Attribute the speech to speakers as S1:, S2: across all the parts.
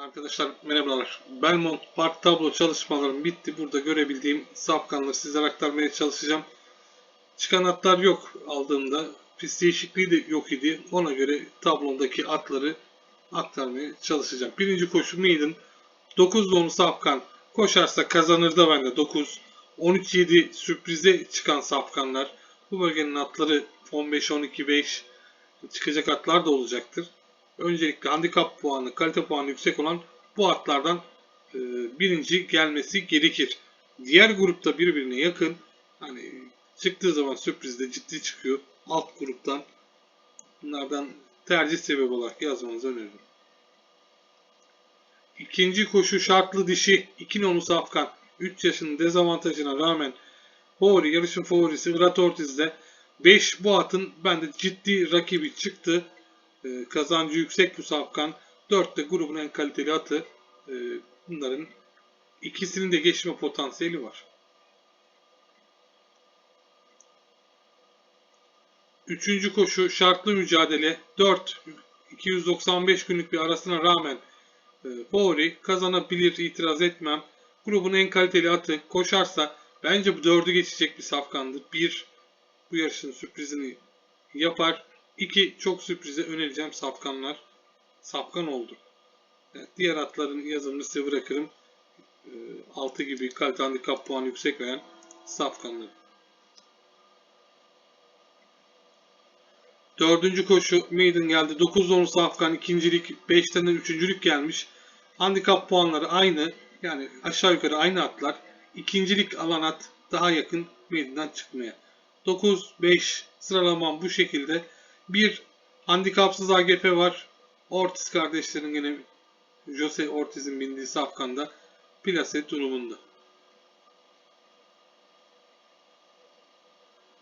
S1: Arkadaşlar merhabalar. Belmont Park tablo çalışmalarım bitti. Burada görebildiğim safkanları sizlere aktarmaya çalışacağım. Çıkan atlar yok aldığımda. Pist değişikliği de yok idi. Ona göre tablomdaki atları aktarmaya çalışacağım. Birinci koşu Maiden. 9 donu safkan. Koşarsa kazanır da bende 9. 13-7 sürprize çıkan safkanlar. Bu bölgenin atları 15-12-5 çıkacak atlar da olacaktır. Öncelikle handikap puanı, kalite puanı yüksek olan bu atlardan e, birinci gelmesi gerekir. Diğer grupta birbirine yakın. Hani çıktığı zaman sürprizde ciddi çıkıyor. Alt gruptan bunlardan tercih sebebi olarak yazmanızı öneririm. İkinci koşu şartlı dişi 2 nolu Afgan 3 yaşının dezavantajına rağmen favori yarışın favorisi Irat Ortiz'de 5 bu atın bende ciddi rakibi çıktı. Ee, kazancı yüksek bu safkan. 4 de grubun en kaliteli atı. Ee, bunların ikisinin de geçme potansiyeli var. Üçüncü koşu şartlı mücadele 4 295 günlük bir arasına rağmen e, favori kazanabilir itiraz etmem. Grubun en kaliteli atı koşarsa bence bu dördü geçecek bir safkandır. Bir bu yarışın sürprizini yapar. İki çok sürprize önereceğim safkanlar. Safkan oldu. Evet, diğer atların yazımını size bırakırım. E, 6 gibi kalite handikap puanı yüksek veren safkanlar. Dördüncü koşu Maiden geldi. 9 10 safkan ikincilik, 5'ten de üçüncülük gelmiş. Handikap puanları aynı. Yani aşağı yukarı aynı atlar. İkincilik alan at daha yakın Maiden'dan çıkmaya. 9-5 sıralamam bu şekilde. Bir handikapsız AGF var. Ortiz kardeşlerin gene Jose Ortiz'in bindiği safkanda plase durumunda.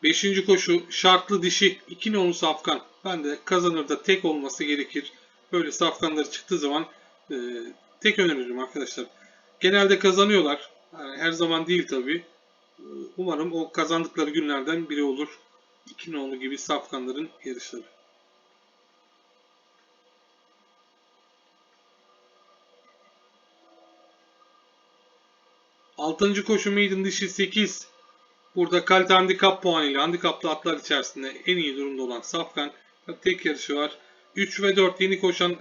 S1: Beşinci koşu şartlı dişi 2 nolu safkan. Ben de kazanır da tek olması gerekir. Böyle safkanları çıktığı zaman e, tek öneririm arkadaşlar. Genelde kazanıyorlar. Yani her zaman değil tabi. Umarım o kazandıkları günlerden biri olur. 2 nolu gibi safkanların yarışları. Altıncı koşu maiden dişi 8. Burada kalite handikap puanıyla handikaplı atlar içerisinde en iyi durumda olan Safkan tek yarışı var. 3 ve 4 yeni koşan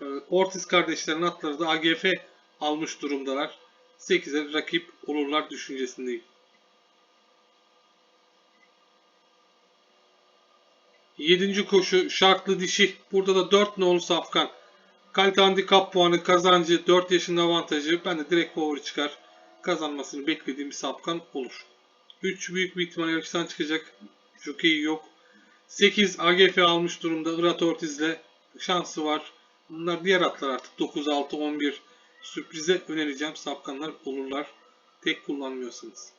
S1: e, Ortiz kardeşlerin atları da AGF almış durumdalar. 8'e rakip olurlar düşüncesindeyim. 7. koşu şartlı dişi. Burada da 4 nolu Safkan. Kalite handikap puanı kazancı 4 yaşında avantajı. Ben de direkt favori çıkar. Kazanmasını beklediğim bir Safkan olur. 3 büyük bir ihtimal yarıştan çıkacak. Jockey yok. 8 AGF almış durumda. Irat Ortiz'le şansı var. Bunlar diğer atlar artık. 9, 6, 11 sürprize önereceğim. Sapkanlar olurlar. Tek kullanmıyorsunuz.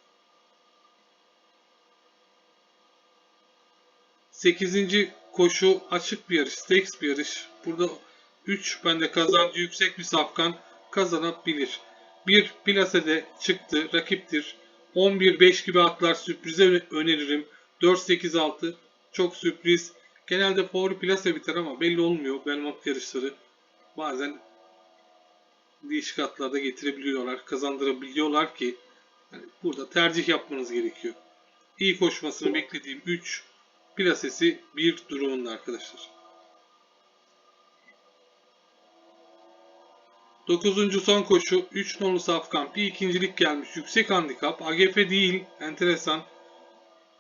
S1: 8. koşu açık bir yarış. Stakes bir yarış. Burada 3 bende kazancı yüksek bir safkan kazanabilir. 1 plasede çıktı. Rakiptir. 11-5 gibi atlar sürprize öneririm. 4-8-6 çok sürpriz. Genelde favori plase biter ama belli olmuyor Belmont yarışları. Bazen değişik atlarda getirebiliyorlar, kazandırabiliyorlar ki yani burada tercih yapmanız gerekiyor. İyi koşmasını beklediğim 3 plasesi 1 durumunda arkadaşlar. 9. son koşu 3 nolu safkan bir ikincilik gelmiş. Yüksek handikap. AGF değil. Enteresan.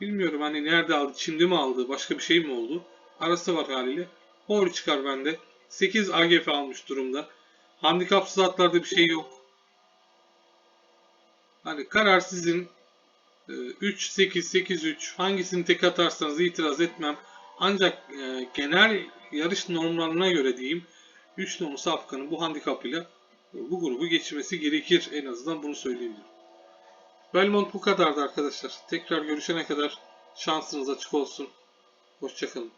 S1: Bilmiyorum hani nerede aldı. Çin'de mi aldı? Başka bir şey mi oldu? Arası var haliyle. Favori çıkar bende. 8 AGF almış durumda. Handikapsız atlarda bir şey yok. Hani karar sizin. 3, 8, 8, 3 hangisini tek atarsanız itiraz etmem. Ancak e, genel yarış normlarına göre diyeyim 3 nolu safkanın bu handikapıyla bu grubu geçmesi gerekir. En azından bunu söyleyebilirim. Belmont bu kadardı arkadaşlar. Tekrar görüşene kadar şansınız açık olsun. Hoşçakalın.